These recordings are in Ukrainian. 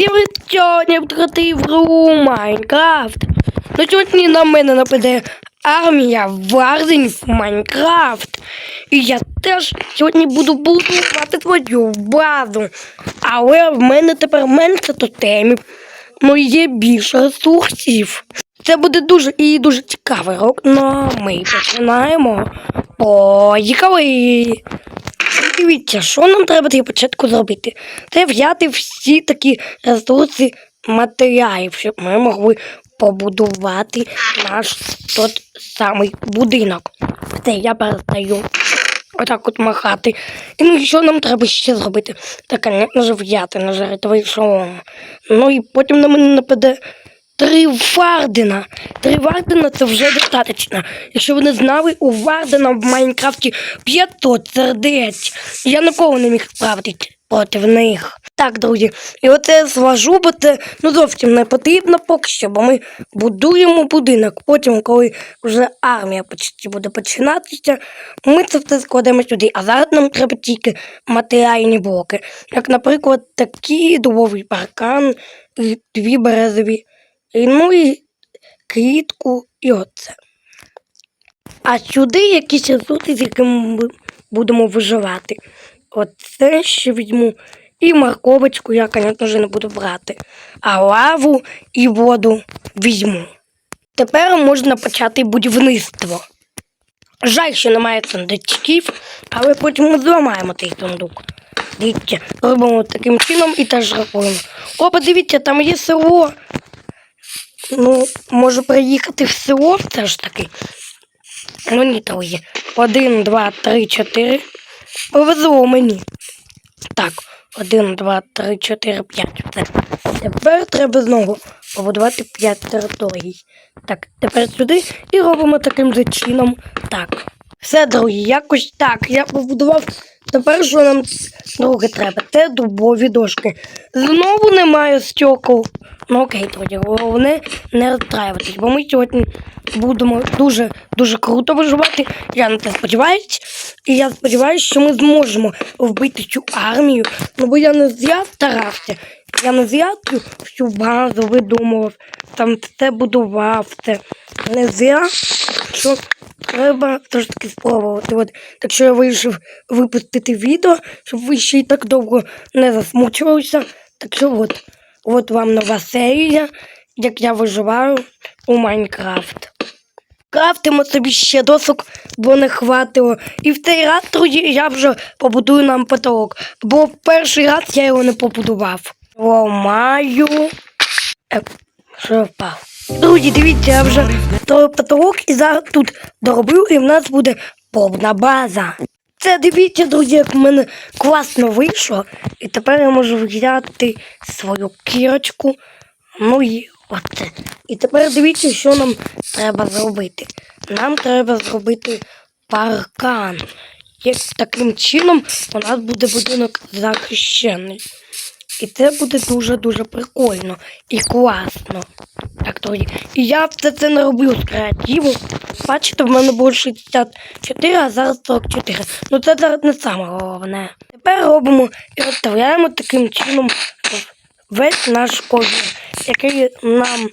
Всім сьогодні втратив гру Майнкрафт. Ну сьогодні на мене нападе армія варзенів Майнкрафт. І я теж сьогодні буду будувати свою базу. Але в мене тепер менше тотемів. Ну є більше ресурсів. Це буде дуже і дуже цікавий рок. Ну а ми починаємо. Поїхали! Дивіться, що нам треба для початку зробити? Це взяти всі такі ресурси матеріалів, щоб ми могли побудувати наш тот самий будинок. Це я перестаю отак от махати. І ну, що нам треба ще зробити? Та, звісно взяти на жартовий шолом. Ну і потім на мене нападе Три Вардена. Три Вардена це вже достатньо. Якщо ви не знали, у Вардена в Майнкрафті 500 сердець. Я ніколи не міг справитися проти них. Так, друзі, і оце зважу, бо це ну, зовсім не потрібно поки що, бо ми будуємо будинок. Потім, коли вже армія почти буде починатися, ми це все складемо сюди. А зараз нам треба тільки матеріальні блоки. Як, наприклад, такі дубовий паркан, і дві березові ну і квітку і оце. А сюди якісь ресурси, з якими ми будемо виживати. Оце ще візьму. І морковочку я, звісно ж, не буду брати. А лаву і воду візьму. Тепер можна почати будівництво. Жаль, що немає сундучків, але потім ми зламаємо цей сундук. Дивіться, робимо таким чином і теж рахуємо. О, подивіться, там є село. Ну, можу приїхати в село все ж таки. Ну ні, друзі. Один, два, три, чотири. Повезло мені. Так, один, два, три, чотири, п'ять. Все. Тепер треба знову побудувати п'ять територій. Так, тепер сюди і робимо таким же чином. Так. Все, друзі, якось так. Я побудував. Тепер що нам друге треба? Це дубові дошки. Знову немає стекол. Ну окей, друзі, головне не розстраюватись, бо ми сьогодні будемо дуже дуже круто виживати. Я на це сподіваюся. І я сподіваюся, що ми зможемо вбити цю армію. Ну бо я не зря старався. Я не зря всю базу видумував, там все будував це. Не зря, що треба все таки спробувати. От, так що я вирішив випустити відео, щоб ви ще й так довго не засмучувалися. Так що от, от вам нова серія, як я виживаю у Майнкрафт. Крафтимо собі ще досок, бо не хватило. І в цей раз, друзі, я вже побудую нам потолок. Бо перший раз я його не побудував. Ламаю. Е, що впав? Друзі, дивіться, я вже потолок і зараз тут доробив, і в нас буде повна база. Це дивіться, друзі, як в мене класно вийшло. І тепер я можу взяти свою кірочку. Ну і оце. І тепер дивіться, що нам треба зробити. Нам треба зробити паркан. Як таким чином у нас буде будинок захищений. І це буде дуже-дуже прикольно і класно. Так, друзі. І я все це не роблю з креативу. Бачите, в мене було 64, а зараз 44. Ну це зараз не саме головне. Тепер робимо і розставляємо таким чином весь наш ковір, який нам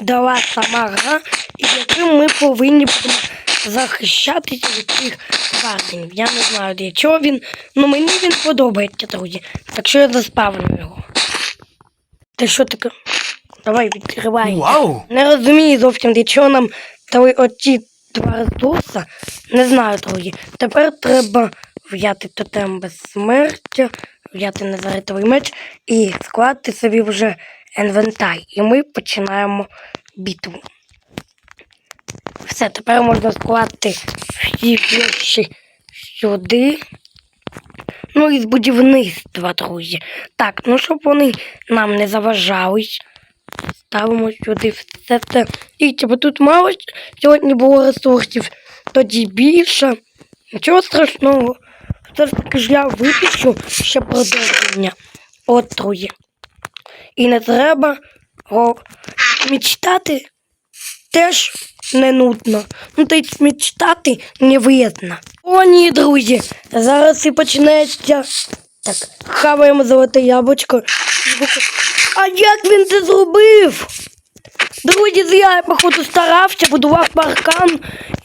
дала сама гра, і яким ми повинні будемо захищатися від цих вартинів. Я не знаю для чого він, але мені він подобається, друзі. Так що я заспавлю його. Ти що таке? Давай відкривай. Вау! Не розумію зовсім, для чого нам дали оці два ресурси. Не знаю, друзі. Тепер треба взяти тотем безсмертя, взяти незаритовий меч і скласти собі вже інвентар. І ми починаємо битву. Все, тепер можна скласти всі речі сюди. Ну і з будівництва, друзі. Так, ну щоб вони нам не заважались. Ставимо сюди все це. І бо тут мало сьогодні було ресурсів, тоді більше. Нічого страшного. Все ж таки ж я випишу ще продовження. От, друзі. І не треба мечтати теж не нудно. Ну, та й мечтати не виєдно. О, ні, друзі. Зараз і починається. Так, хаваємо золоте яблучко. А як він це зробив? Друзі, я, походу, старався, будував паркан.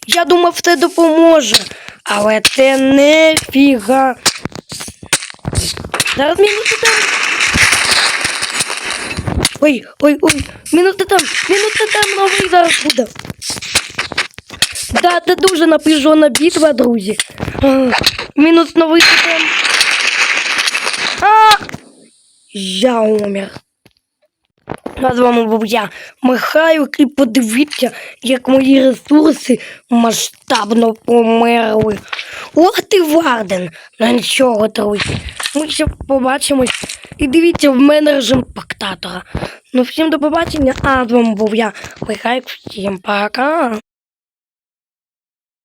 Я думав, це допоможе. Але це не фіга. Зараз мінути там. Ой, ой, ой, мінути там, мінути там новий зараз буде. Да, це дуже напряжена битва, друзі. А, Мінус новий тотем. А! Я умер. А з вами був я, Михайлик, і подивіться, як мої ресурси масштабно померли. Ох ти, Варден! На нічого, друзі. Ми ще побачимось. І дивіться, в мене режим пактатора. Ну всім до побачення, а з вами був я, Михайлик, всім пока.